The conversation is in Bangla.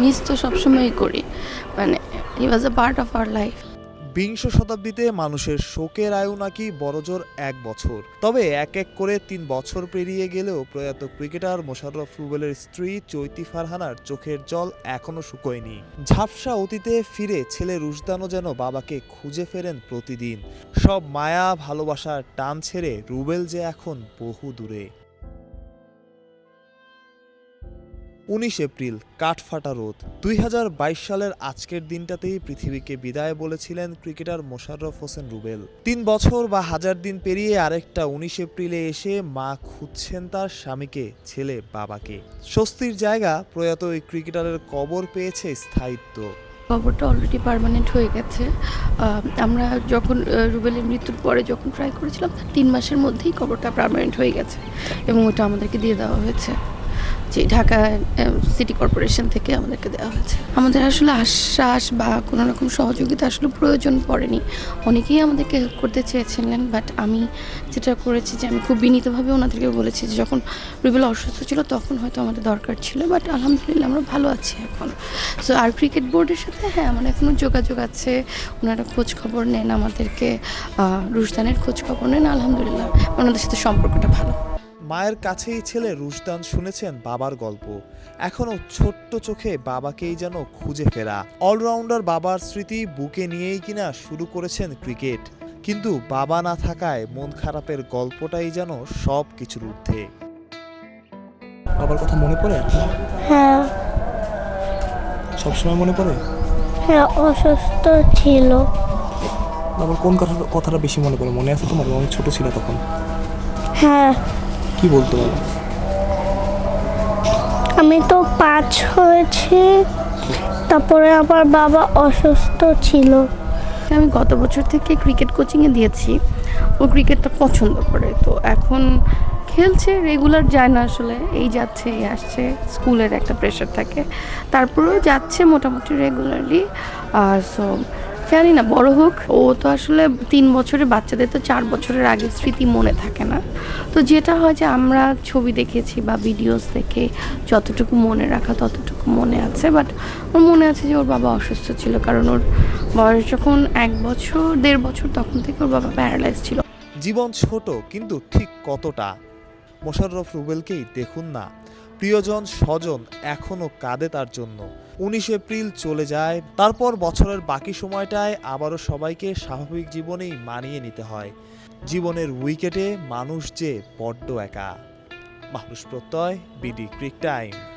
মিস তো সবসময়ই করি। মানে he was a part of our life বিংশ শতাব্দীতে মানুষের শোকের আয়ু নাকি বড়জোর এক বছর। তবে এক এক করে তিন বছর পেরিয়ে গেলেও প্রয়াত ক্রিকেটার মোশাররফ রুবেলের স্ত্রী চৈতি ফারহানার চোখের জল এখনও শুকোয়নি। ঝাপসা অতীতে ফিরে ছেলে রুশদানও যেন বাবাকে খুঁজে ফেরেন প্রতিদিন। সব মায়া, ভালোবাসার টান ছেড়ে রুবেল যে এখন বহু দূরে উনিশ এপ্রিল, কাঠফাটা রোদ। দুই হাজার বাইশ সালের আজকের দিনটাতেই পৃথিবীকে বিদায় বলেছিলেন ক্রিকেটার মোশাররফ হোসেন রুবেল। তিন বছর বা হাজার দিন পেরিয়ে আরেকটা উনিশ এপ্রিলে এসে মা খুঁজছেন তার স্বামীকে, ছেলে বাবাকে। স্বস্তির জায়গা প্রয়াত ওই ক্রিকেটারের কবর পেয়েছে স্থায়িত্ব। খবরটা অলরেডি পারমানেন্ট হয়ে গেছে। আমরা যখন রুবেলের মৃত্যুর পরে যখন ট্রাই করেছিলাম, তিন মাসের মধ্যেই খবরটা পার্মানেন্ট হয়ে গেছে এবং ওটা আমাদেরকে দিয়ে দেওয়া হয়েছে। যে ঢাকা সিটি কর্পোরেশন থেকে আমাদেরকে দেওয়া হয়েছে। আমাদের আসলে আশ্বাস বা কোনো রকম সহযোগিতা আসলে প্রয়োজন পড়েনি। অনেকেই আমাদেরকে হেল্প করতে চেয়েছিলেন বাট আমি যেটা করেছি যে আমি খুব বিনীতভাবে ওনাদেরকে বলেছি যে যখন রুবেল অসুস্থ ছিল তখন হয়তো আমাদের দরকার ছিল বাট আলহামদুলিল্লাহ আমরা ভালো আছি এখন। সো আর ক্রিকেট বোর্ডের সাথে হ্যাঁ আমার এখনও যোগাযোগ আছে। ওনারা খোঁজ খবর নেন আমাদেরকে রুশদানের খোঁজ খবর নেন, আলহামদুলিল্লাহ। ওনাদের সাথে সম্পর্কটা ভালো। মায়ের কাছেই ছেলে রুশদান শুনেছেন বাবার গল্প। এখনও ছোট্ট চোখে বাবাকেই যেন খুঁজে ফেরা। অলরাউন্ডার বাবার স্মৃতি বুকে নিয়েই কিনা শুরু করেছেন ক্রিকেট। কিন্তু বাবা না থাকায় মন খারাপের গল্পটাই যেন সব কিছুর ঊর্ধ্বে। বাবার কথা মনে পড়ে? হ্যাঁ। সবসময় মনে পড়ে? হ্যাঁ অসুস্থ ছিল। বাবার কোন কথাটা কথাটা বেশি মনে পড়ে? মনে আছে তোমার? অনেক ছোট ছিল তখন। হ্যাঁ। কি বলতো বাবা আমি তো পাঁচ হয়েছি তারপরে আমার বাবা অসুস্থ ছিল। আমি গত বছর থেকে ক্রিকেট কোচিংয়ে দিয়েছি। ও ক্রিকেটটা পছন্দ করে তো এখন খেলছে রেগুলার যায় না আসলে। এই যাচ্ছে এই আসছে স্কুলের একটা প্রেশার থাকে। তারপরেও যাচ্ছে মোটামুটি রেগুলারলি আর সো জানি না, বড় হোক। ও তো আসলে তিন বছরের বাচ্চাদের তো চার বছরের আগে স্মৃতি মনে থাকে না। তো যেটা হয় যে আমরা ছবি দেখেছি বা ভিডিওস দেখে যতটুকু মনে রাখা ততটুকু মনে আছে বাট ওর মনে আছে যে ওর বাবা অসুস্থ ছিল, কারণ ওর বয়স যখন এক বছর, দেড় বছর তখন থেকে ওর বাবা প্যারালাইজ ছিল। জীবন ছোট, কিন্তু ঠিক কতটা? মোশাররফ রুবেলকেই দেখুন না। প্রিয়জন, স্বজন এখনও কাঁদে তার জন্য। উনিশ এপ্রিল চলে যায়, তারপর বছরের বাকি সময়টায় আবারও সবাইকে স্বাভাবিক জীবনেই মানিয়ে নিতে হয়। জীবনের উইকেটে মানুষ যে বড্ড একা। মানুষ প্রত্যয়, বিডি ক্রিক টাইম।